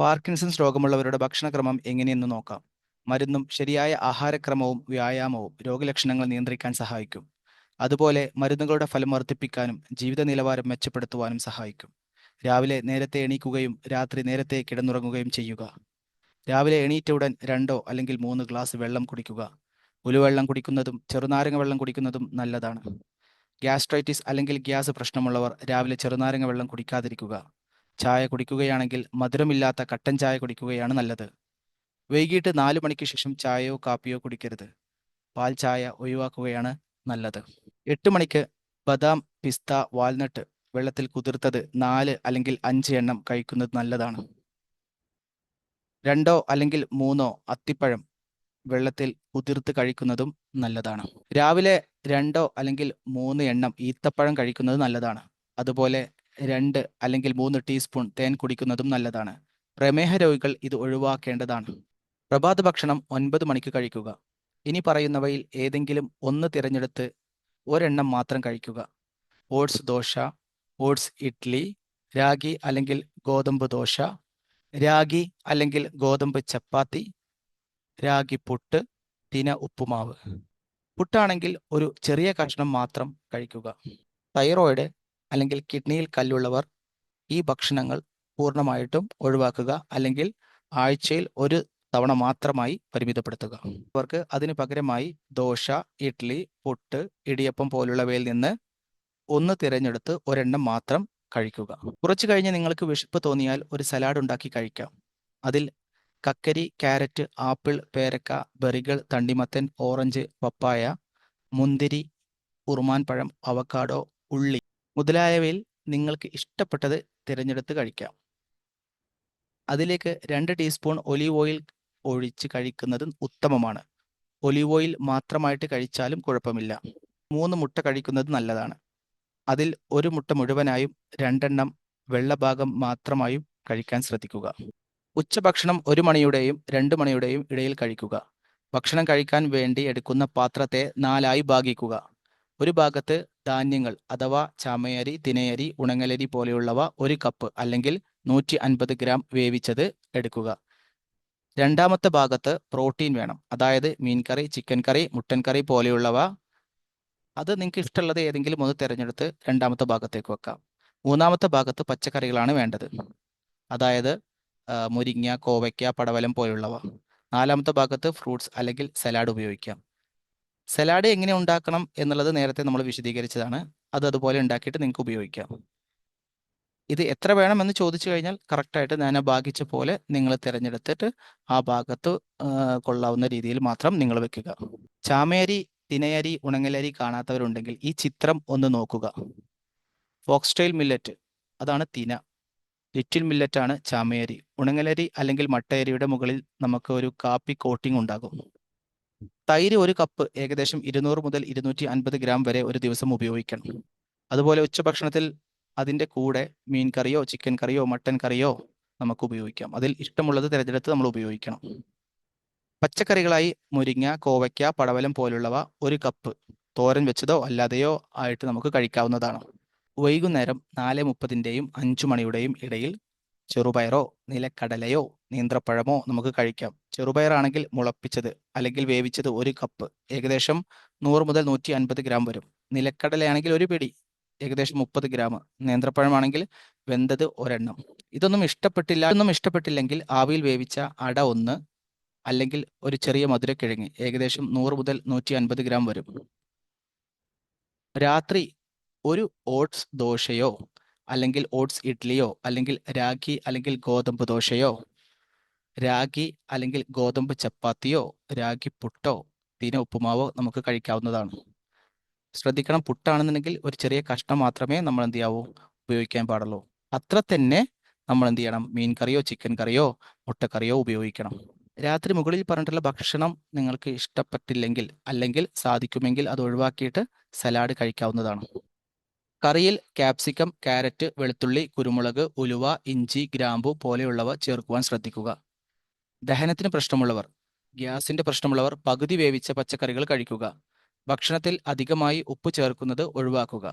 Parkinson's രോഗമുള്ളവരുടെ ഭക്ഷണക്രമം എങ്ങനെയെന്ന് നോക്കാം. മരുന്നും ശരിയായ ആഹാരക്രമവും വ്യായാമവും രോഗലക്ഷണങ്ങൾ നിയന്ത്രിക്കാൻ സഹായിക്കും. അതുപോലെ മരുന്നുകളുടെ ഫലം വർദ്ധിപ്പിക്കാനും ജീവിത നിലവാരം മെച്ചപ്പെടുത്തുവാനും സഹായിക്കും. രാവിലെ നേരത്തെ എണീക്കുകയും രാത്രി നേരത്തെ കിടന്നുറങ്ങുകയും ചെയ്യുക. രാവിലെ എണീറ്റ ഉടൻ രണ്ടോ അല്ലെങ്കിൽ മൂന്ന് ഗ്ലാസ് വെള്ളം കുടിക്കുക. ഉലുവെള്ളം കുടിക്കുന്നതും ചെറുനാരങ്ങ വെള്ളം കുടിക്കുന്നതും നല്ലതാണ്. ഗ്യാസ്ട്രൈറ്റിസ് അല്ലെങ്കിൽ ഗ്യാസ് പ്രശ്നമുള്ളവർ രാവിലെ ചെറുനാരങ്ങ വെള്ളം കുടിക്കാതിരിക്കുക. ചായ കുടിക്കുകയാണെങ്കിൽ മധുരമില്ലാത്ത കട്ടൻ ചായ കുടിക്കുകയാണ് നല്ലത്. വൈകിട്ട് നാല് മണിക്ക് ശേഷം ചായയോ കാപ്പിയോ കുടിക്കരുത്. പാൽ ചായ ഒഴിവാക്കുകയാണ് നല്ലത്. എട്ട് മണിക്ക് ബദാം പിസ്ത വാൽനട്ട് വെള്ളത്തിൽ കുതിർത്തത് നാല് അല്ലെങ്കിൽ അഞ്ച് എണ്ണം കഴിക്കുന്നത് നല്ലതാണ്. രണ്ടോ അല്ലെങ്കിൽ മൂന്നോ അത്തിപ്പഴം വെള്ളത്തിൽ കുതിർത്ത് കഴിക്കുന്നതും നല്ലതാണ്. രാവിലെ രണ്ടോ അല്ലെങ്കിൽ മൂന്ന് എണ്ണം ഈത്തപ്പഴം കഴിക്കുന്നത് നല്ലതാണ്. അതുപോലെ രണ്ട് അല്ലെങ്കിൽ മൂന്ന് ടീസ്പൂൺ തേൻ കുടിക്കുന്നതും നല്ലതാണ്. പ്രമേഹ രോഗികൾ ഇത് ഒഴിവാക്കേണ്ടതാണ്. പ്രഭാത ഭക്ഷണം ഒൻപത് മണിക്ക് കഴിക്കുക. ഇനി പറയുന്നവയിൽ ഏതെങ്കിലും ഒന്ന് തിരഞ്ഞെടുത്ത് ഒരെണ്ണം മാത്രം കഴിക്കുക. ഓട്സ് ദോശ ഓട്സ് ഇഡ്ലി രാഗി അല്ലെങ്കിൽ ഗോതമ്പ് ദോശ രാഗി അല്ലെങ്കിൽ ഗോതമ്പ് ചപ്പാത്തി രാഗി പുട്ട് തിന ഉപ്പുമാവ്. പുട്ടാണെങ്കിൽ ഒരു ചെറിയ കഷ്ണം മാത്രം കഴിക്കുക. തൈറോയിഡ് അല്ലെങ്കിൽ കിഡ്നിയിൽ കല്ലുള്ളവർ ഈ ഭക്ഷണങ്ങൾ പൂർണമായിട്ടും ഒഴിവാക്കുക അല്ലെങ്കിൽ ആഴ്ചയിൽ ഒരു തവണ മാത്രമായി പരിമിതപ്പെടുത്തുക. അവർക്ക് അതിന് പകരമായി ദോശ ഇഡ്ഡലി പുട്ട് ഇടിയപ്പം പോലുള്ളവയിൽ നിന്ന് ഒന്ന് തിരഞ്ഞെടുത്ത് ഒരെണ്ണം മാത്രം കഴിക്കുക. കുറച്ചു കഴിഞ്ഞ് നിങ്ങൾക്ക് വിശപ്പ് തോന്നിയാൽ ഒരു സലാഡ് ഉണ്ടാക്കി കഴിക്കാം. അതിൽ കക്കരി ക്യാരറ്റ് ആപ്പിൾ പേരക്ക ബെറികൾ തണ്ടിമത്തൻ ഓറഞ്ച് പപ്പായ മുന്തിരി ഉറുമാൻ പഴം അവക്കാഡോ ഉള്ളി മുതലായവയിൽ നിങ്ങൾക്ക് ഇഷ്ടപ്പെട്ടത് തിരഞ്ഞെടുത്ത് കഴിക്കാം. അതിലേക്ക് രണ്ട് ടീസ്പൂൺ ഒലീവ് ഓയിൽ ഒഴിച്ച് കഴിക്കുന്നത് ഉത്തമമാണ്. ഒലീവ് ഓയിൽ മാത്രമായിട്ട് കഴിച്ചാലും കുഴപ്പമില്ല. മൂന്ന് മുട്ട കഴിക്കുന്നത് നല്ലതാണ്. അതിൽ ഒരു മുട്ട മുഴുവനായും രണ്ടെണ്ണം വെള്ളഭാഗം മാത്രമായും കഴിക്കാൻ ശ്രദ്ധിക്കുക. ഉച്ചഭക്ഷണം ഒരു മണിയുടെയും രണ്ട് മണിയുടെയും ഇടയിൽ കഴിക്കുക. ഭക്ഷണം കഴിക്കാൻ വേണ്ടി എടുക്കുന്ന പാത്രത്തെ നാലായി ഭാഗിക്കുക. ഒരു ഭാഗത്ത് ധാന്യങ്ങൾ അഥവാ ചാമയരി തിനയരി ഉണങ്ങലരി പോലെയുള്ളവ ഒരു കപ്പ് അല്ലെങ്കിൽ നൂറ്റി അൻപത് ഗ്രാം വേവിച്ചത് എടുക്കുക. രണ്ടാമത്തെ ഭാഗത്ത് പ്രോട്ടീൻ വേണം. അതായത് മീൻ കറി ചിക്കൻ കറി മുട്ടൻ കറി പോലെയുള്ളവ. അത് നിങ്ങൾക്ക് ഇഷ്ടമുള്ളത് ഏതെങ്കിലും ഒന്ന് തിരഞ്ഞെടുത്ത് രണ്ടാമത്തെ ഭാഗത്തേക്ക് വെക്കാം. മൂന്നാമത്തെ ഭാഗത്ത് പച്ചക്കറികളാണ് വേണ്ടത്. അതായത് മുരിങ്ങ കോവയ്ക്ക പടവലം പോലെയുള്ളവ. നാലാമത്തെ ഭാഗത്ത് ഫ്രൂട്ട്സ് അല്ലെങ്കിൽ സലാഡ് ഉപയോഗിക്കാം. സലാഡ് എങ്ങനെ ഉണ്ടാക്കണം എന്നുള്ളത് നേരത്തെ നമ്മൾ വിശദീകരിച്ചതാണ്. അത് അതുപോലെ ഉണ്ടാക്കിയിട്ട് നിങ്ങൾക്ക് ഉപയോഗിക്കാം. ഇത് എത്ര വേണമെന്ന് ചോദിച്ചു കഴിഞ്ഞാൽ കറക്റ്റായിട്ട് ഞാൻ ഭാഗിച്ച പോലെ നിങ്ങൾ തിരഞ്ഞെടുത്തിട്ട് ആ ഭാഗത്ത് കൊള്ളാവുന്ന രീതിയിൽ മാത്രം നിങ്ങൾ വെക്കുക. ചാമയരി തിനയരി ഉണങ്ങലരി കാണാത്തവരുണ്ടെങ്കിൽ ഈ ചിത്രം ഒന്ന് നോക്കുക. ഫോക്സ്റ്റൈൽ മില്ലറ്റ് അതാണ് തിന. ലിറ്റിൽ മില്ലറ്റാണ് ചാമയരി. ഉണങ്ങലരി അല്ലെങ്കിൽ മട്ടയരിയുടെ മുകളിൽ നമുക്ക് ഒരു കാപ്പി കോട്ടിംഗ് ഉണ്ടാകും. തൈര് ഒരു കപ്പ് ഏകദേശം ഇരുന്നൂറ് മുതൽ ഇരുന്നൂറ്റി അൻപത് ഗ്രാം വരെ ഒരു ദിവസം ഉപയോഗിക്കണം. അതുപോലെ ഉച്ചഭക്ഷണത്തിൽ അതിന്റെ കൂടെ മീൻ കറിയോ ചിക്കൻ കറിയോ മട്ടൻ കറിയോ നമുക്ക് ഉപയോഗിക്കാം. അതിൽ ഇഷ്ടമുള്ളത് തിരഞ്ഞെടുത്ത് നമ്മൾ ഉപയോഗിക്കണം. പച്ചക്കറികളായി മുരിങ്ങ കോവയ്ക്ക പടവലം പോലുള്ളവ ഒരു കപ്പ് തോരൻ വെച്ചതോ അല്ലാതെയോ ആയിട്ട് നമുക്ക് കഴിക്കാവുന്നതാണ്. വൈകുന്നേരം നാല് മുപ്പതിന്റെയും അഞ്ചു മണിയുടെയും ഇടയിൽ ചെറുപയറോ നിലക്കടലയോ നീന്ത്രപ്പഴമോ നമുക്ക് കഴിക്കാം. ചെറുപയറാണെങ്കിൽ മുളപ്പിച്ചത് അല്ലെങ്കിൽ വേവിച്ചത് ഒരു കപ്പ്. ഏകദേശം നൂറ് മുതൽ നൂറ്റി അൻപത് ഗ്രാം വരും. നിലക്കടലയാണെങ്കിൽ ഒരു പിടി. ഏകദേശം മുപ്പത് ഗ്രാം. നേന്ത്രപ്പഴമാണെങ്കിൽ വെന്തത് ഒരെണ്ണം. ഇതൊന്നും ഇഷ്ടപ്പെട്ടില്ല ഇതൊന്നും ഇഷ്ടപ്പെട്ടില്ലെങ്കിൽ ആവിയിൽ വേവിച്ച അട ഒന്ന് അല്ലെങ്കിൽ ഒരു ചെറിയ മധുരക്കിഴങ്ങ് ഏകദേശം നൂറ് മുതൽ നൂറ്റി അൻപത് ഗ്രാം വരും. രാത്രി ഒരു ഓട്സ് ദോശയോ അല്ലെങ്കിൽ ഓട്സ് ഇഡ്ഡലിയോ അല്ലെങ്കിൽ രാഗി അല്ലെങ്കിൽ ഗോതമ്പ് ദോശയോ? രാഗി അല്ലെങ്കിൽ ഗോതമ്പ് ചപ്പാത്തിയോ രാഗി പുട്ടോ തിന ഉപ്പുമാവോ നമുക്ക് കഴിക്കാവുന്നതാണ്. ശ്രദ്ധിക്കണം പുട്ടാണെന്നുണ്ടെങ്കിൽ ഒരു ചെറിയ കഷ്ണം മാത്രമേ നമ്മൾ എന്ത് ചെയ്യാവൂ ഉപയോഗിക്കാൻ പാടുള്ളൂ. അത്ര തന്നെ നമ്മൾ എന്ത് ചെയ്യണം മീൻ കറിയോ ചിക്കൻ കറിയോ മുട്ടക്കറിയോ ഉപയോഗിക്കണം. രാത്രി മുകളിൽ പറഞ്ഞിട്ടുള്ള ഭക്ഷണം നിങ്ങൾക്ക് ഇഷ്ടപ്പെട്ടില്ലെങ്കിൽ അല്ലെങ്കിൽ സാധിക്കുമെങ്കിൽ അത് ഒഴിവാക്കിയിട്ട് സലാഡ് കഴിക്കാവുന്നതാണ്. കറിയിൽ ക്യാപ്സിക്കം കാരറ്റ് വെളുത്തുള്ളി കുരുമുളക് ഉലുവ ഇഞ്ചി ഗ്രാമ്പു പോലെയുള്ളവ ചേർക്കുവാൻ ശ്രദ്ധിക്കുക. ദഹനത്തിന് പ്രശ്നമുള്ളവർ ഗ്യാസിന്റെ പ്രശ്നമുള്ളവർ പകുതി വേവിച്ച പച്ചക്കറികൾ കഴിക്കുക. ഭക്ഷണത്തിൽ അധികമായി ഉപ്പ് ചേർക്കുന്നത് ഒഴിവാക്കുക.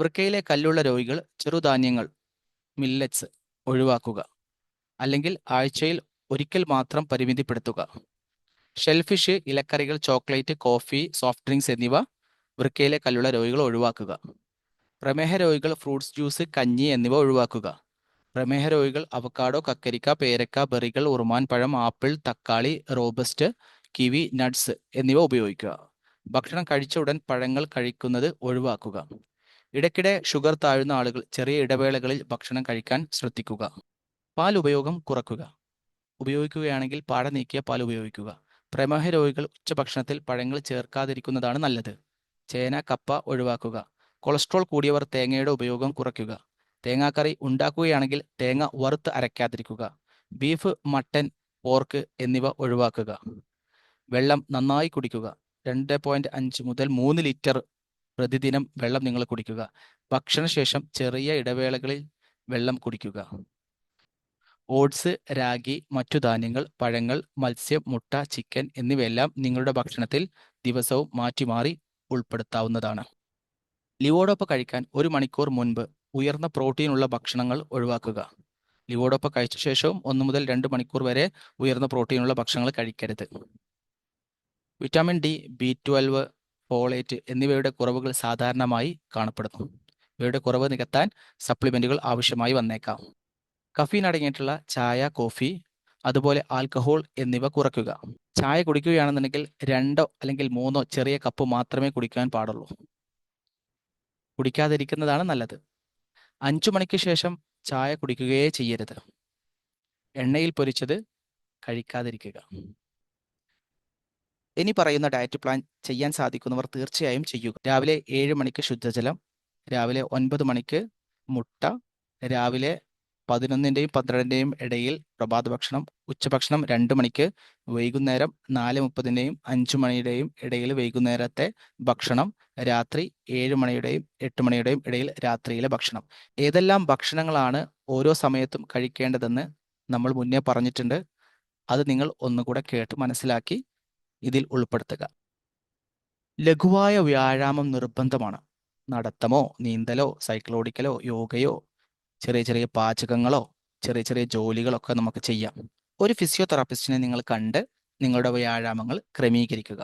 വൃക്കയിലെ കല്ലുള്ള രോഗികൾ ചെറുധാന്യങ്ങൾ മില്ലറ്റ്സ് ഒഴിവാക്കുക. അല്ലെങ്കിൽ ആഴ്ചയിൽ ഒരിക്കൽ മാത്രം പരിമിതിപ്പെടുത്തുക. ഷെൽഫിഷ് ഇലക്കറികൾ ചോക്ലേറ്റ് കോഫി സോഫ്റ്റ് ഡ്രിങ്ക്സ് എന്നിവ വൃക്കയിലെ കല്ലുള്ള രോഗികൾ ഒഴിവാക്കുക. പ്രമേഹ രോഗികൾ ഫ്രൂട്ട്സ് ജ്യൂസ് കഞ്ഞി എന്നിവ ഒഴിവാക്കുക. പ്രമേഹ രോഗികൾ അവക്കാഡോ കക്കരിക്ക പേരക്ക ബെറികൾ ഉറുമാൻ പഴം ആപ്പിൾ തക്കാളി റോബസ്റ്റ് കിവി നട്ട്സ് എന്നിവ ഉപയോഗിക്കുക. ഭക്ഷണം കഴിച്ച ഉടൻ പഴങ്ങൾ കഴിക്കുന്നത് ഒഴിവാക്കുക. ഇടയ്ക്കിടെ ഷുഗർ താഴുന്ന ആളുകൾ ചെറിയ ഇടവേളകളിൽ ഭക്ഷണം കഴിക്കാൻ ശ്രദ്ധിക്കുക. പാൽ ഉപയോഗം കുറക്കുക. ഉപയോഗിക്കുകയാണെങ്കിൽ പാട നീക്കിയ പാൽ ഉപയോഗിക്കുക. പ്രമേഹ രോഗികൾ ഉച്ചഭക്ഷണത്തിൽ പഴങ്ങൾ ചേർക്കാതിരിക്കുന്നതാണ് നല്ലത്. ചേന കപ്പ ഒഴിവാക്കുക. കൊളസ്ട്രോൾ കൂടിയവർ തേങ്ങയുടെ ഉപയോഗം കുറയ്ക്കുക. തേങ്ങാക്കറി ഉണ്ടാക്കുകയാണെങ്കിൽ തേങ്ങ വറുത്ത് അരയ്ക്കാതിരിക്കുക ബീഫ് മട്ടൻ പോർക്ക് എന്നിവ ഒഴിവാക്കുക. വെള്ളം നന്നായി കുടിക്കുക. രണ്ട് പോയിന്റ് അഞ്ച് മുതൽ മൂന്ന് ലിറ്റർ പ്രതിദിനം വെള്ളം നിങ്ങൾ കുടിക്കുക. ഭക്ഷണശേഷം ചെറിയ ഇടവേളകളിൽ വെള്ളം കുടിക്കുക. ഓട്സ് രാഗി മറ്റു ധാന്യങ്ങൾ പഴങ്ങൾ മത്സ്യം മുട്ട ചിക്കൻ എന്നിവയെല്ലാം നിങ്ങളുടെ ഭക്ഷണത്തിൽ ദിവസവും മാറ്റി മാറി ഉൾപ്പെടുത്താവുന്നതാണ്. ലിവോഡോപ്പ കഴിക്കാൻ ഒരു മണിക്കൂർ മുൻപ് ഉയർന്ന പ്രോട്ടീൻ ഉള്ള ഭക്ഷണങ്ങൾ ഒഴിവാക്കുക. ലിവോഡോപ്പ കഴിച്ച ശേഷവും ഒന്ന് മുതൽ രണ്ട് മണിക്കൂർ വരെ ഉയർന്ന പ്രോട്ടീൻ ഉള്ള ഭക്ഷണങ്ങൾ കഴിക്കരുത്. Vitamin D B twelve folate എന്നിവയുടെ കുറവുകൾ സാധാരണമായി കാണപ്പെടുന്നു. ഇവയുടെ കുറവ് നികത്താൻ സപ്ലിമെന്റുകൾ ആവശ്യമായി വന്നേക്കാം. കഫീൻ അടങ്ങിയിട്ടുള്ള ചായ കോഫി അതുപോലെ ആൽക്കഹോൾ എന്നിവ കുറയ്ക്കുക. ചായ കുടിക്കുകയാണെന്നുണ്ടെങ്കിൽ രണ്ടോ അല്ലെങ്കിൽ മൂന്നോ ചെറിയ കപ്പ് മാത്രമേ കുടിക്കാൻ പാടുള്ളൂ. കുടിക്കാതിരിക്കുന്നതാണ് നല്ലത്. അഞ്ചു മണിക്ക് ശേഷം ചായ കുടിക്കുകയേ ചെയ്യരുത്. എണ്ണയിൽ പൊരിച്ചത് കഴിക്കാതിരിക്കുക. ഇനി പറയുന്ന ഡയറ്റ് പ്ലാൻ ചെയ്യാൻ സാധിക്കുന്നവർ തീർച്ചയായും ചെയ്യുക. രാവിലെ ഏഴ് മണിക്ക് ശുദ്ധജലം രാവിലെ ഒൻപത് മണിക്ക് മുട്ട രാവിലെ പതിനൊന്നിന്റെയും പന്ത്രണ്ടിന്റെയും ഇടയിൽ പ്രഭാത ഭക്ഷണം ഉച്ചഭക്ഷണം രണ്ട് മണിക്ക് വൈകുന്നേരം നാല് മുപ്പതിന്റെയും അഞ്ച് മണിയുടെയും ഇടയിൽ വൈകുന്നേരത്തെ ഭക്ഷണം രാത്രി ഏഴ് മണിയുടെയും എട്ട് മണിയുടെയും ഇടയിൽ രാത്രിയിലെ ഭക്ഷണം. ഏതെല്ലാം ഭക്ഷണങ്ങളാണ് ഓരോ സമയത്തും കഴിക്കേണ്ടതെന്ന് നമ്മൾ മുന്നേ പറഞ്ഞിട്ടുണ്ട്. അത് നിങ്ങൾ ഒന്നുകൂടെ കേട്ട് മനസ്സിലാക്കി ഇതിൽ ഉൾപ്പെടുത്തുക. ലഘുവായ വ്യായാമം നിർബന്ധമാണ്. നടത്തമോ നീന്തലോ സൈക്കിൾ ഓടിക്കലോ യോഗയോ ചെറിയ ചെറിയ പാചകങ്ങളോ ചെറിയ ചെറിയ ജോലികളൊക്കെ നമുക്ക് ചെയ്യാം. ഒരു ഫിസിയോതെറാപ്പിസ്റ്റിനെ നിങ്ങൾ കണ്ട് നിങ്ങളുടെ വ്യായാമങ്ങൾ ക്രമീകരിക്കുക.